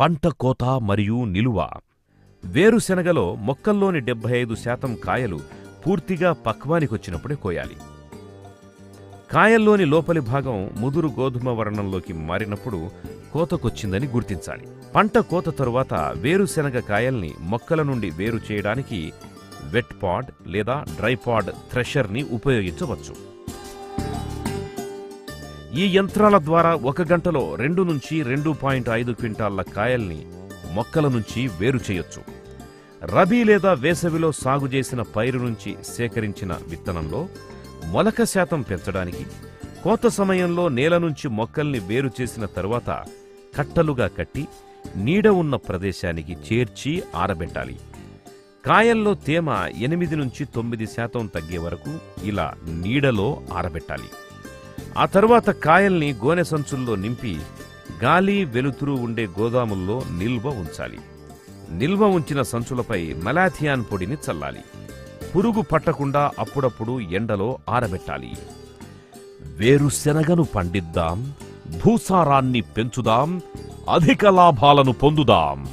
పంట కోత మరియు నిలువ. వేరుశెనగలో మొక్కల్లోని డెబ్బై ఐదు శాతం కాయలు పూర్తిగా పక్వానికొచ్చినప్పుడే కోయాలి. కాయల్లోని లోపలి భాగం ముదురు గోధుమ వర్ణంలోకి మారినప్పుడు కోతకొచ్చిందని గుర్తించాలి. పంట కోత తరువాత వేరుశెనగ కాయల్ని మొక్కల నుండి వేరు చేయడానికి వెట్ పాడ్ లేదా డ్రై పాడ్ థ్రెషర్ని ఉపయోగించవచ్చు. ఈ యంత్రాల ద్వారా ఒక గంటలో రెండు నుంచి రెండు పాయింట్ ఐదు క్వింటాళ్ళ కాయల్ని మొక్కల నుంచి వేరు చేయొచ్చు. రబీ లేదా వేసవిలో సాగు చేసిన పైరు నుంచి సేకరించిన విత్తనంలో మొలక శాతం పెంచడానికి కోత సమయంలో నేల నుంచి మొక్కల్ని వేరు చేసిన తరువాత కట్టలుగా కట్టి నీడ ఉన్న ప్రదేశానికి చేర్చి ఆరబెట్టాలి. కాయల్లో తేమ ఎనిమిది నుంచి తొమ్మిది శాతం తగ్గే వరకు ఇలా నీడలో ఆరబెట్టాలి. ఆ తర్వాత కాయల్ని గోనె సంచుల్లో నింపి గాలి వెలుతురు ఉండే గోదాముల్లో నిల్వ ఉంచాలి. నిల్వ ఉంచిన సంచులపై మలాథియాన్ పొడిని చల్లాలి. పురుగు పట్టకుండా అప్పుడప్పుడు ఎండలో ఆరబెట్టాలి. వేరుశెనగను పండిద్దాం భూసారాన్ని పెంచుదాం అధిక లాభాలను పొందుదాం.